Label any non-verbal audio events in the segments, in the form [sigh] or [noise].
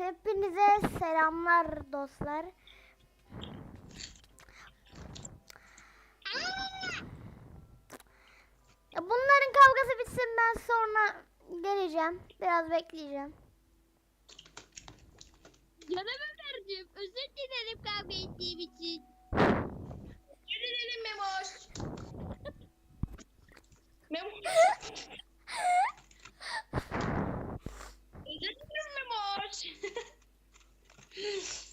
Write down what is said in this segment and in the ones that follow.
Hepinize selamlar dostlar. Ya Bunların kavgası bitsin ben sonra geleceğim. Biraz bekleyeceğim. Canım Ömerciğim özür dilerim kavga ettiğim için. Özür dilerim Memoş. [laughs] Memoş. question. [laughs]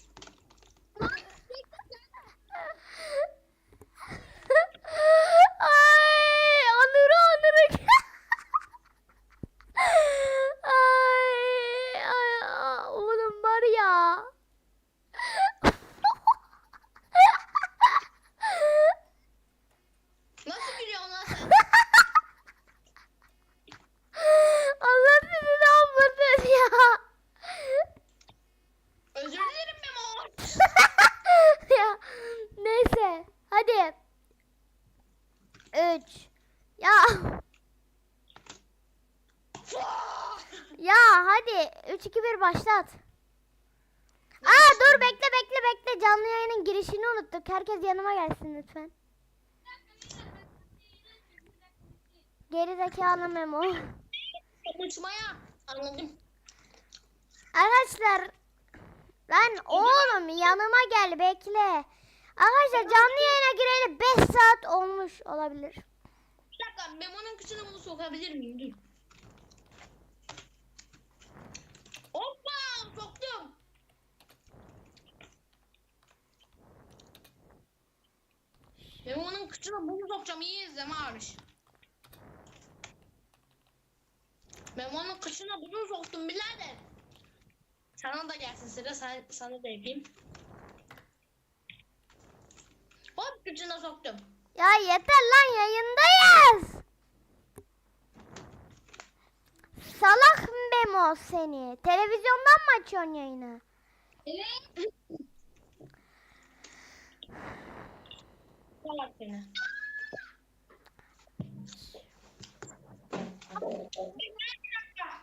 Herkes yanıma gelsin lütfen. Geri zekalı Memo. Konuşmaya. Anladım. Arkadaşlar lan oğlum yanıma gel bekle. Arkadaşlar canlı yayına gireli 5 saat olmuş olabilir. Bir dakika Memo'nun kıçına bunu sokabilir miyim? Dur. Hoppa soktum. Memo'nun kıçına bunu sokacağım iyi izleme Arış. Memo'nun kıçına bunu soktum birader. Sana da gelsin sıra sen, sana da yapayım. Hop kıçına soktum. Ya yeter lan yayındayız. Salak Memo seni. Televizyondan mı açıyorsun yayını? Evet. Salak seni.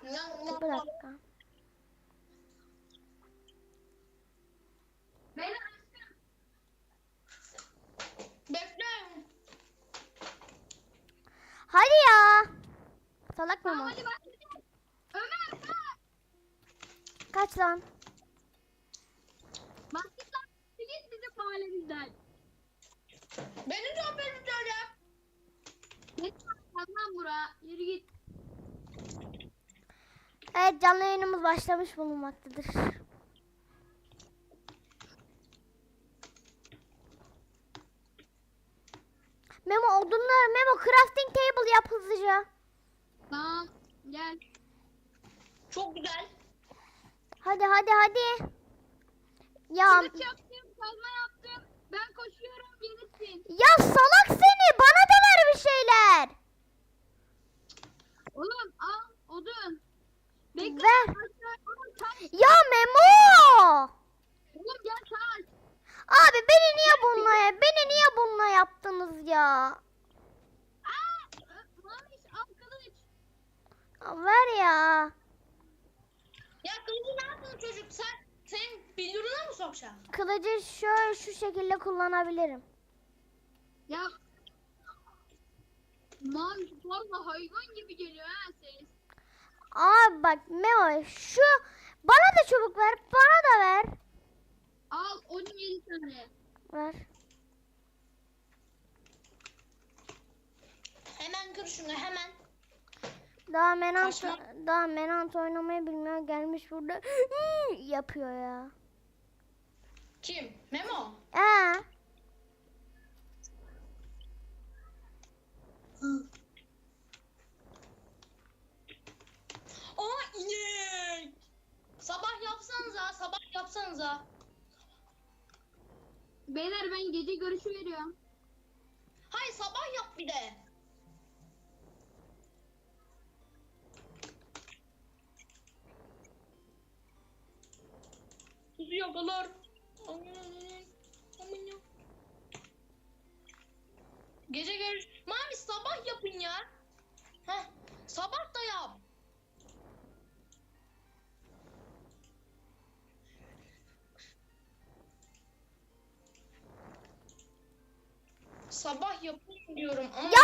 Bir dakika. Bekle. Hadi ya. Salak başlayalım. Ömer kalk. Kaç lan? Basketler git bizim mahallemizden. Beni de beni söyle. Ne Yürü git. Evet canlı yayınımız başlamış bulunmaktadır. Memo odunları Memo crafting table yap hızlıca. Tamam. Gel. Çok güzel. Hadi hadi hadi. Ya Kılıç yaptım, kazma yaptım. Ben koşuyorum, gelirsin. ya salak seni bana da ver bir şeyler. Oğlum al odun. Bekle. Ver. Ya Memo. Oğlum gel taş. Abi beni niye bununla beni niye bununla yaptınız ya? Aa! Ö- Maviş al kılıç. Ya Ver ya. Ya kılıcı ne yaptın çocuk? Sen senin billuruna mı sokacağım? Kılıcı şöyle şu şekilde kullanabilirim. Ya. Maviş valla hayvan gibi geliyor ha ses. Abi bak Memo şu bana da çubuk ver bana da ver. Al 17 tane. Ver. Hemen kır şunu hemen. Daha menant Kaçma. daha menant oynamayı bilmiyor gelmiş burada yapıyor ya. Kim? Memo. Ee, Aa inek. Sabah yapsanıza, sabah yapsanıza. Beyler ben gece görüşü veriyorum. Hay sabah yap bir de. Kuzu yakalar. Aman, aman ya. Gece görüş sabah yapın ya. Heh, sabah da yap. Sabah yapın diyorum ama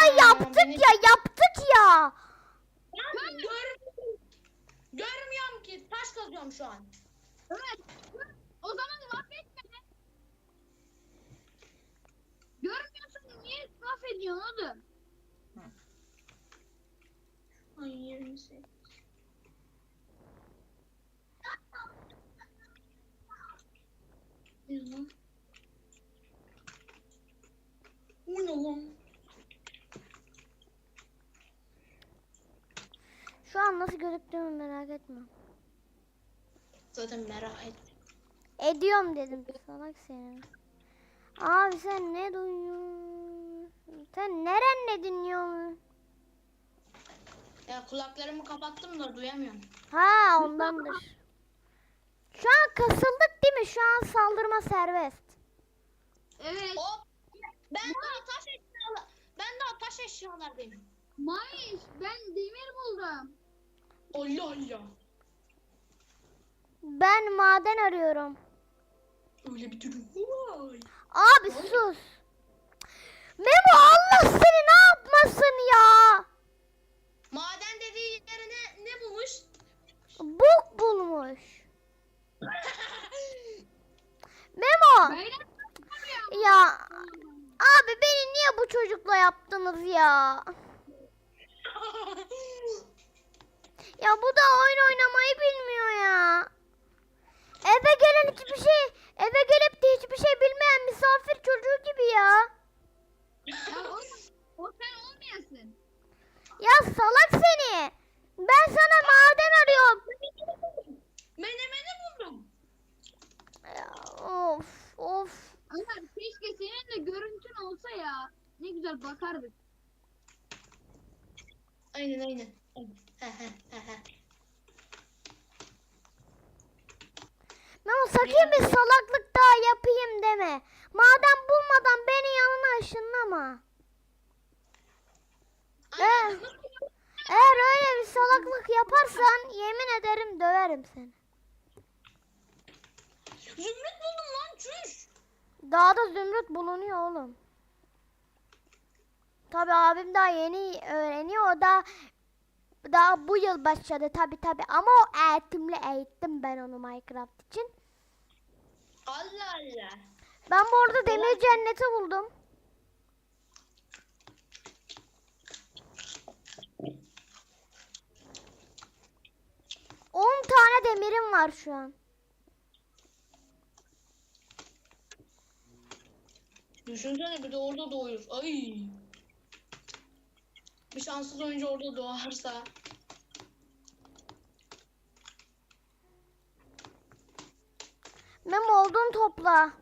Ne lan? O ne lan? Şu an nasıl gözüktüğümü merak etme. Zaten merak et. Ediyorum dedim salak seni. Abi sen ne duyuyorsun? Sen nerenle dinliyorsun? Ya kulaklarımı kapattım da duyamıyorum. Ha ondandır. Şu an kasıldık değil mi? Şu an saldırma serbest. Evet. Hop. Ben daha taş eşyalar. Ben daha taş eşyalardayım. Mayış ben demir buldum. Allah Allah. Ben maden arıyorum. Öyle bir durum var. Abi sus. Memo Allah seni ne yapmasın ya? Maden dediği yere ne, ne bulmuş? Bok bulmuş. [laughs] Memo. Ya abi beni niye bu çocukla yaptınız ya? [laughs] Ya bu da oyun oynamayı bilmiyor ya. Eve gelen hiçbir şey, eve gelip de hiçbir şey bilmeyen misafir çocuğu gibi ya. Ya oğlum o sen olmayasın. Ya salak seni. Ben sana maden arıyorum. Menemeni buldum. Of of. Ömer keşke senin de görüntün olsa ya. Ne güzel bakardık. Aynen aynen. He he he he. Memo sakın bir salaklık daha yapayım deme. Maden bulmadan beni yanına ışınlama. Aynen. Eğer öyle bir salaklık yaparsan yemin ederim döverim seni. Zümrüt buldum lan çüş. Dağda zümrüt bulunuyor oğlum. Tabi abim daha yeni öğreniyor. O da daha bu yıl başladı tabi tabi. Ama o eğitimli eğittim ben onu Minecraft için. Allah Allah. Ben bu arada demir cenneti buldum. On tane demirim var şu an. Düşünsene bir de orada doğuyor. Ay. Bir şanssız oyuncu orada doğarsa. Mem oldun topla.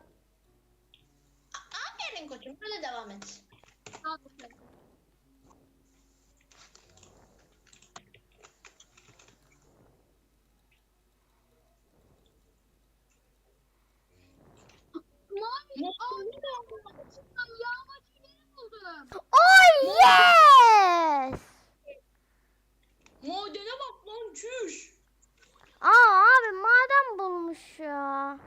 Aferin koçum. Böyle devam et. Al bakalım. Mavi, aa, içinden yağmacı buldum. Oh yes! Madene bak lan çüş. Aa abi maden bulmuş ya.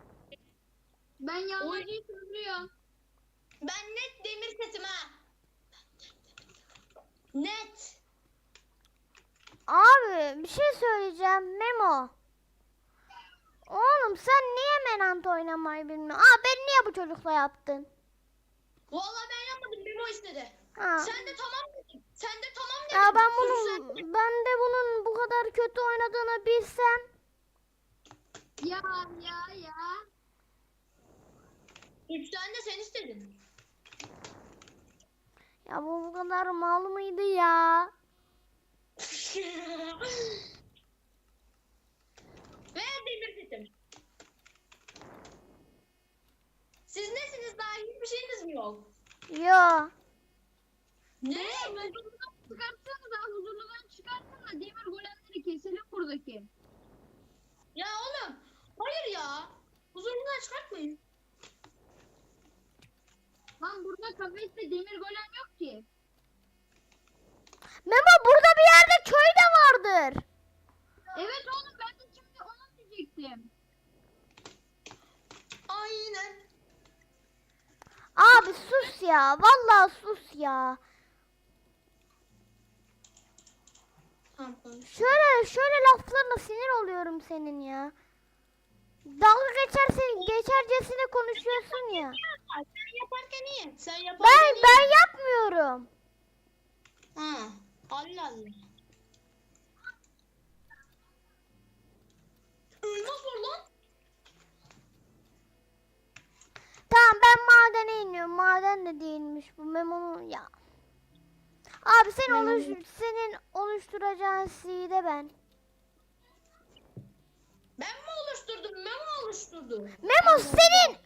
Yağmacıyı söylüyorum. Ben net demir setim ha. Net. Abi bir şey söyleyeceğim Memo. Oğlum sen niye Menant oynamayı bilmiyorsun? Aa ben niye bu çocukla yaptın? Vallahi ben yapmadım. Memo istedi. Ha. Sen de tamam dedin. Sen de tamam dedin. Ya ben bunun sen. ben de bunun bu kadar kötü oynadığını bilsem. Ya ya ya. Üç tane de sen istedin. Ya bu bu kadar mal mıydı ya? [laughs] Ve demir setim. Siz nesiniz daha hiçbir şeyiniz mi yok? Yo. Ne? Huzurludan çıkartsanıza huzurludan çıkartsana demir golemleri keselim buradaki. Ya oğlum. Hayır ya. Huzurundan çıkartmayın. Lan burada kafeste demir golem yok ki. Memo burada bir yerde köy de vardır. Evet oğlum ben de şimdi onu diyecektim. Aynen. Abi sus ya. Vallahi sus ya. Tamam konuş. Şöyle şöyle laflarına sinir oluyorum senin ya. Dalga geçersin geçercesine konuşuyorsun ya. Sen yaparken iyi. Sen yaparken Ben iyi. ben yapmıyorum. Ha. Allah Allah. Ölmez var lan. Tamam ben madene iniyorum. Maden de değilmiş bu Memo'nun ya. Abi sen oluş senin oluşturacağın C'de ben. Ben mi oluşturdum? Mi oluşturdum? Memo senin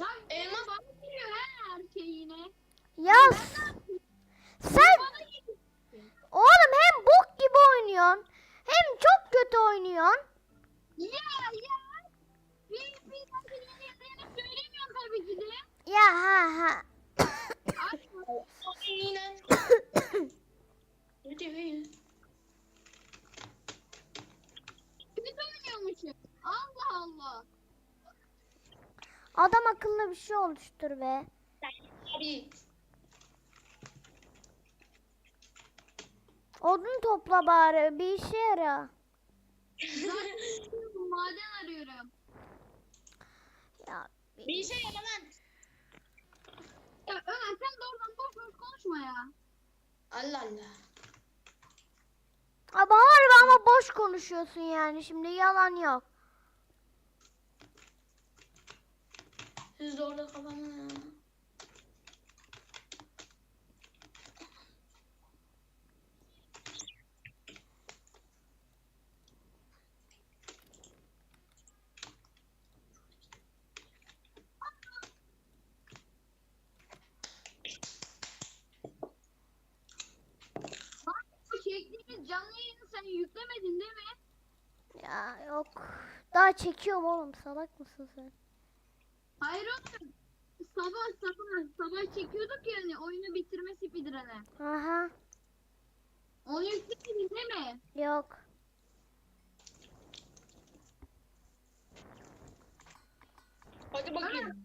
Lan Elmas- bana geliyor he her şey yine. ya sen oğlum hem bok gibi oynuyorsun hem çok kötü oynuyorsun. Ya ya. Bir bir dakika söylemiyorum tabii ki de. Ya ha ha. Açma. Yine. Ne diyor ya? Kötü oynuyormuşum. Allah Allah. Adam akıllı bir şey oluştur be. Odun topla bari bir işe yara. [laughs] Maden arıyorum. Ya Bir işe yaramaz. Ya Ömer sen de oradan boş boş konuşma ya. Allah Allah. ama harbi ama boş konuşuyorsun yani şimdi yalan yok. Orada kafamı ya. Canlı yayını sen yüklemedin değil mi? Ya yok. Daha çekiyorum oğlum salak mısın sen? Sabah sabah sabah çekiyorduk ya hani oyunu bitirme speedrun'ı. Aha Onu yüklemedin değil mi? yok. Hadi bakayım.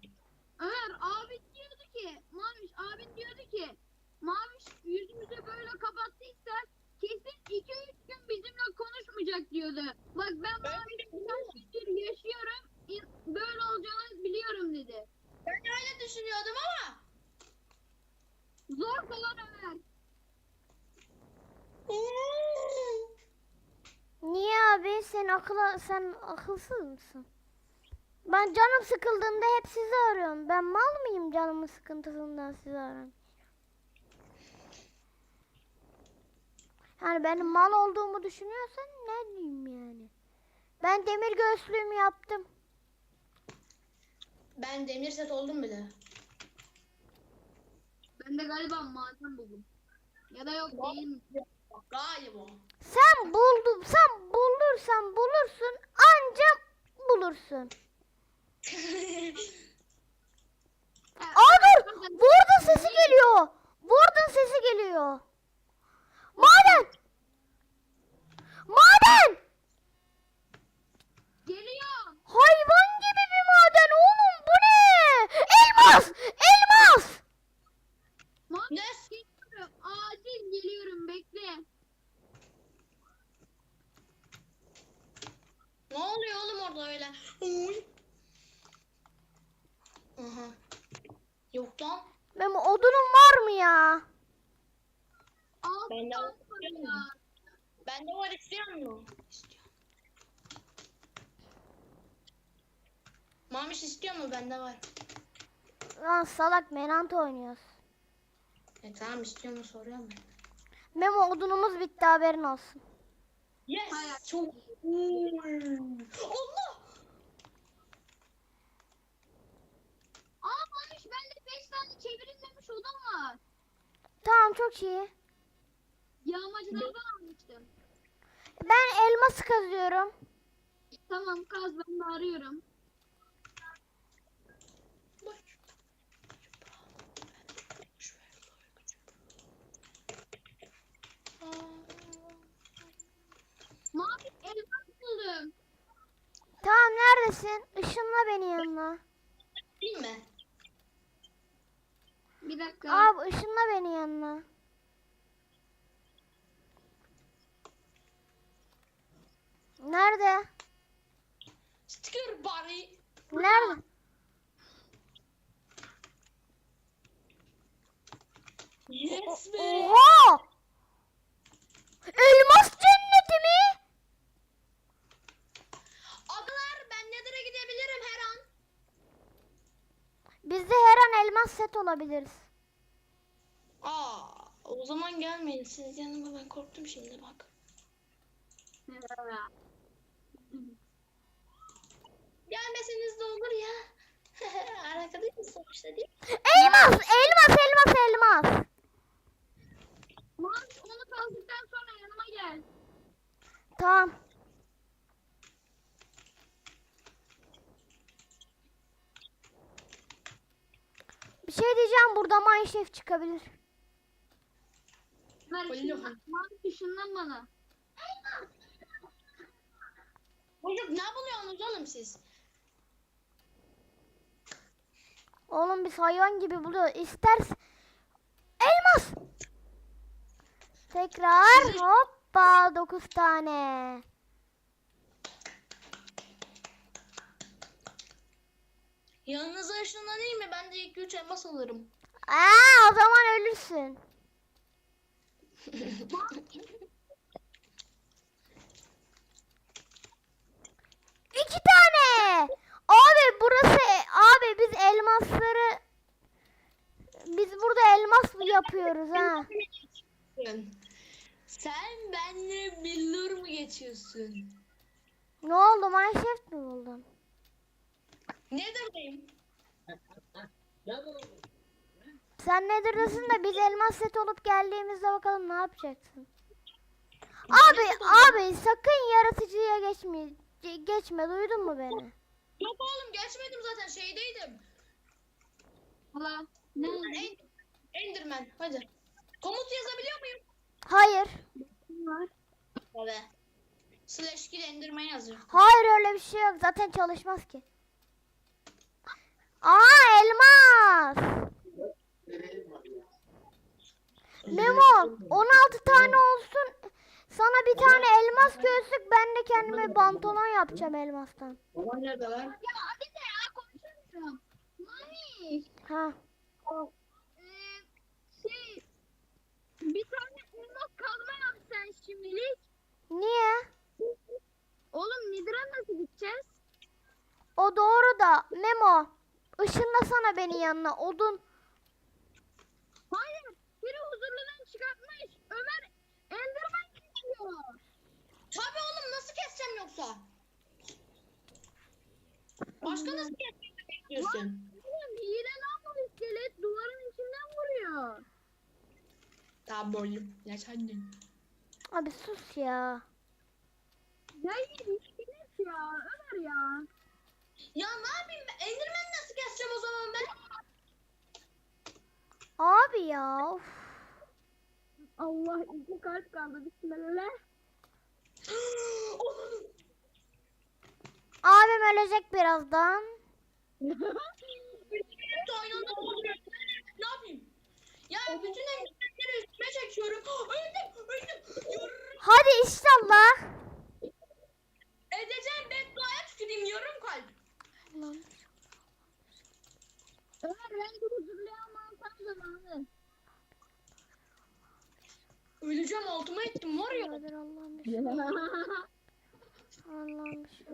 Ömer abin diyordu ki Maviş abin diyordu ki Maviş yüzümüzü böyle kapattıysa kesin 2-3 gün bizimle konuşmayacak diyordu. Bak ben Maviş'i kaç gündür yaşıyorum in- böyle olacağını biliyorum dedi. Ben öyle düşünüyordum ama. Zor kalan Ömer. Niye abi sen akıl sen akılsız mısın? Ben canım sıkıldığında hep sizi arıyorum. Ben mal mıyım canımın sıkıntısından sizi arıyorum? Yani benim mal olduğumu düşünüyorsan ne diyeyim yani? Ben demir göğüslüğümü yaptım. Ben demir set oldum bile. Ben de galiba maden buldum. Ya da yok değil mi? Galiba. Sen buldun, sen bulursan bulursun, bulursun. Ha, [laughs] Aa dur, burada sesi geliyor. Burada sesi geliyor. Maden! Maden! Geliyor. Hayvan gibi bir maden oğlum bu ne? Elmas! Ne oluyor oğlum orada öyle? Uy. Aha. Yok lan. Benim odunum var mı ya? Altı Ben de istiyorum. var ya. Bende var istiyor musun? İstiyorum. Mamiş istiyor mu? Bende var. Lan salak menant oynuyoruz. E tamam istiyor mu soruyorum ben. Memo odunumuz bitti haberin olsun. Yes. Hayır. Çok. Allah. Aa Maviş bende 5 tane çevrilmemiş odam var. Tamam çok iyi. Yağmacılardan almıştım. Ben elması kazıyorum. Tamam kaz ben de arıyorum. Bak. Mavi elmas buldum. Tamam neredesin? Işınla beni yanına. Değil mi? Bir dakika. Abi ışınla beni yanına. Nerede? Sticker bari. Nerede? Yes be. Oha! Elmas cenneti mi? Adalar ben Nether'a gidebilirim her an. Biz de her an elmas set olabiliriz. Aa, o zaman gelmeyin siz yanıma ben korktum şimdi bak. Gelmeseniz de olur ya. [laughs] Arkadaşız sonuçta değil mi? Elmas, elmas, elmas, elmas. Maviş onu kazdıktan sonra yanıma gel. Tamam. Şey diyeceğim burada Mineshaft çıkabilir. Öyle ışınlan. bana. Çocuk ne buluyorsunuz oğlum siz? Oğlum biz hayvan gibi buluyor. İsterse elmas. Tekrar hoppa 9 tane. Yanınıza ışınlanayım mı? Ben de 2-3 elmas alırım. Aa o zaman ölürsün. [laughs] İki tane. Abi burası abi biz elmasları biz burada elmas yapıyoruz ha. Sen benimle billur mu geçiyorsun? Ne oldu Mineshaft mi buldun? Nether'dayım. Sen nedirdesin de biz elmas set olup geldiğimizde bakalım ne yapacaksın? Abi abi sakın yaratıcıya geçme. ge- Geçme duydun mu beni? Yok oğlum geçmedim zaten şeydeydim. Allah. Ne oldu? En- Enderman hadi. Komut yazabiliyor muyum? Hayır. var? Evet. Slash kill Enderman yazıyor. Hayır öyle bir şey yok. Zaten çalışmaz ki. Aa elmas. Memo 16 tane olsun. Sana bir tane elmas göğüslük ben de kendime pantolon yapacağım elmastan. Baban nerede lan? Ya hadi de ya konuşamıyorum. Maviş. Ha. Ee, şey. Bir tane elmas kazma yap sen şimdilik. Niye? Oğlum Nidra nasıl gideceğiz? O doğru da Memo ışınlasana beni yanına odun. Hayır. Biri huzurludan çıkartmış. Ömer Enderman kesiyor. Tabii oğlum nasıl keseceğim yoksa? Başka nasıl keseceğim bekliyorsun? Oğlum hile lan bu iskelet duvarın içinden vuruyor. Tamam oğlum. Ya sen de. Abi sus ya. Ya iyi iskelet ya Ömer ya. Ya ne yapayım ben? Enderman'i nasıl keseceğim o zaman ben? Abi ya. Of. Allah iki kalp kaldı bismillah. Onun. [gasps] Abim ölecek birazdan. Bütün. Ne yapayım? Ya bütün endermanleri üstüme çekiyorum. [gasps] Öldüm, öldüm. Hadi inşallah. Edeceğim bedduaya tüküreyim yarım kalp. Ömer ben de huzurlayamam tam zamanı. Öleceğim altıma Hadi Allah'ım bir şey. Allah'ım bir şey.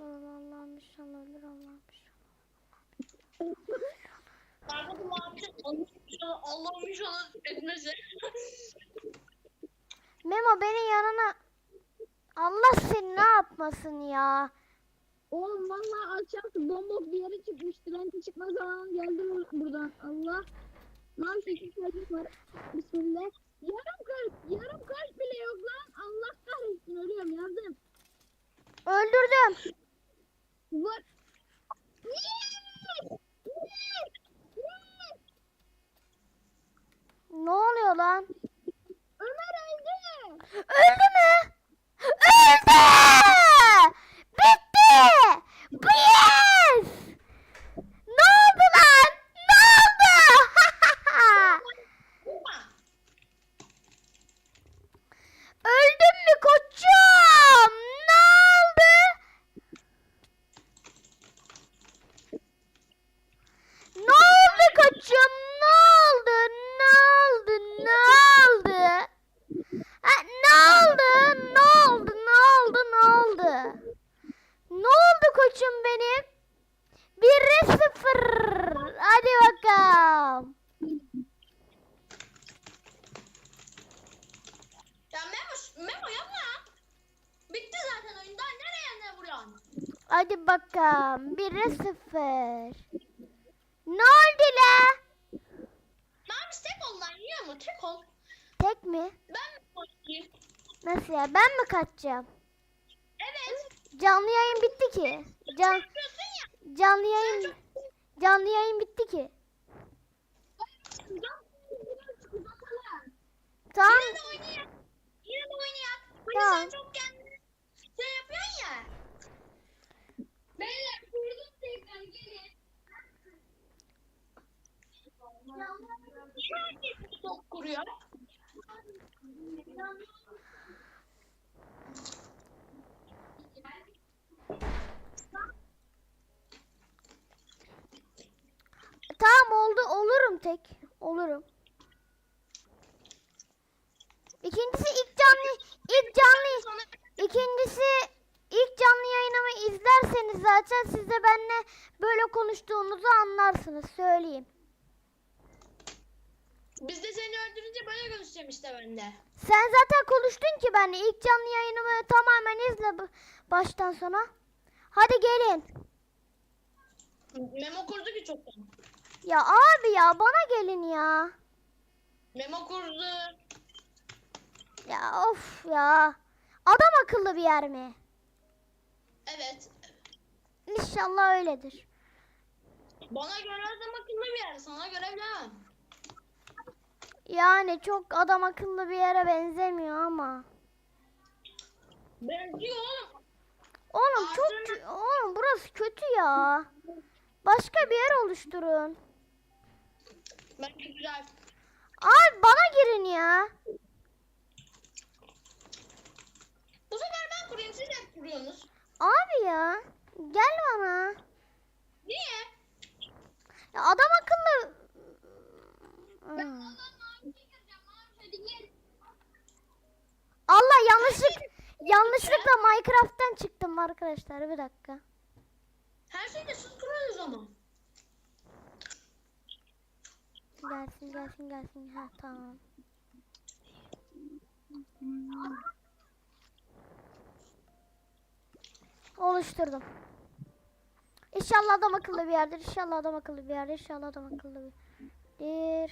Allah'ım bir şey olabilir Allah'ım bir şey. Kardeşim abi Allah'ım inşallah etmese. Memo benim yanına Allah seni ne yapmasın ya. Oğlum vallahi aşağısı bombok bir yere çıkmış. Trenti çıkma zamanı geldi bur- buradan. Allah. Lan şekil kalbim var. Bismillah. Yarım kalp. Yarım kalp bile yok lan. Allah kahretsin ölüyorum yardım. Öldürdüm. Var. Ne oluyor lan? Ömer öldü. Öldü mü? Öldü! Bitti! Yes! Ne oldu lan? Bakalım. 1'e 0. Ne oldu la? Mavi tek ol lan yiyor mu? Tek ol. Tek mi? Ben mi koşayım? Nasıl ya? Ben mi kaçacağım? Evet. Canlı yayın bitti ki. Can, ya. canlı yayın canlı yayın bitti ki. Tamam. Yine de oynayak. Yine de oynayak. Hani Tamam. sen çok kendini şey yapıyorsun ya. Beyler kurdum tekrar gelin. Niye? Tamam oldu. Olurum tek. Olurum. İkincisi ilk canlı ilk canlı İkincisi ilk canlı yayınımı izlerseniz zaten siz de benimle böyle konuştuğumuzu anlarsınız söyleyeyim. Biz de seni öldürünce böyle konuşacağım işte ben de. Sen zaten konuştun ki benimle ilk canlı yayınımı tamamen izle baştan sona. Hadi gelin. Memo kurdu ki çoktan. Ya abi ya bana gelin ya. Memo kurdu. Ya of ya. Adam akıllı bir yer mi? Evet. İnşallah öyledir. Bana göre adam akıllı bir yer. Sana göre bilemem. Yani çok adam akıllı bir yere benzemiyor ama. Benziyor oğlum. Oğlum çok oğlum burası kötü ya. Başka bir yer oluşturun. Bence güzel. Abi bana girin ya. Bu sefer ben kurayım. Siz hep kuruyorsunuz. Abi ya. Gel bana. Niye? Ya adam akıllı. Hmm. Mavi gireceğim mavi hadi gel. Allah yanlışlık yanlışlıkla Minecraft'tan çıktım arkadaşlar bir dakika. Her şeyde siz kuruyorsunuz ama. Gelsin gelsin gelsin. Ha tamam. Oluşturdum. İnşallah adam akıllı bir yerdir. İnşallah adam akıllı bir yerdir. İnşallah adam akıllı bir bir.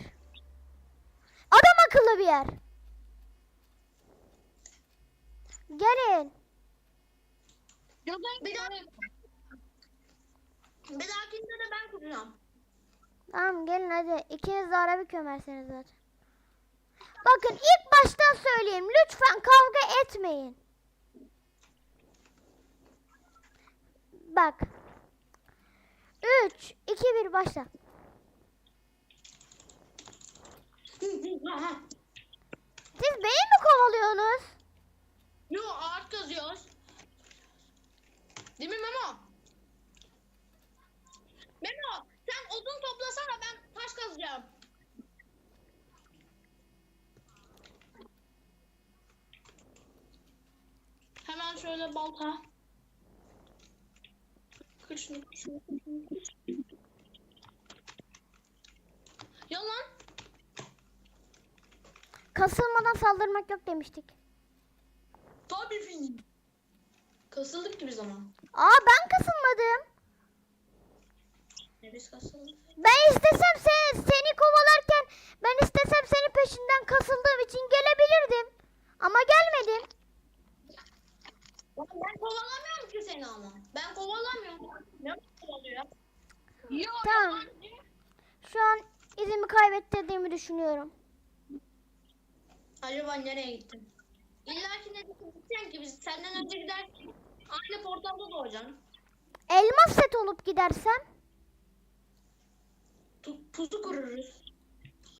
Adam akıllı bir yer. Gelin. Bir daha bir dahakinde de ben kuracağım. Tamam gelin hadi. İkiniz de ara bir kömersiniz zaten. Bakın ilk baştan söyleyeyim. Lütfen kavga etmeyin. Bak. 3, 2, 1 başla. [laughs] Siz beni mi kovalıyorsunuz? Yo ağaç kazıyoruz. Değil mi Memo? Memo sen odun toplasana ben taş kazacağım. Hemen şöyle balta. Şunu, kır şunu. Yalan. Kasılmadan saldırmak yok demiştik. Film. [laughs] Kasıldık ki bir zaman. Aa ben kasılmadım. Ne biz kasıldık? Ben istesem seni, seni kovalarken ben istesem senin peşinden kasıldığım için gelebilirdim. Ama gelmedim. Ben kovalamıyorum ki seni ama. Ben kovalamıyorum. Ne kovalıyor? Yo Tamam. Şu an izimi kaybettirdiğimi düşünüyorum. Acaba nereye gittin? İlla ki ne gideceksin ki biz senden önce giderken aynı portalda doğacaksın. Elmas set olup gidersem Tu- pusu kururuz.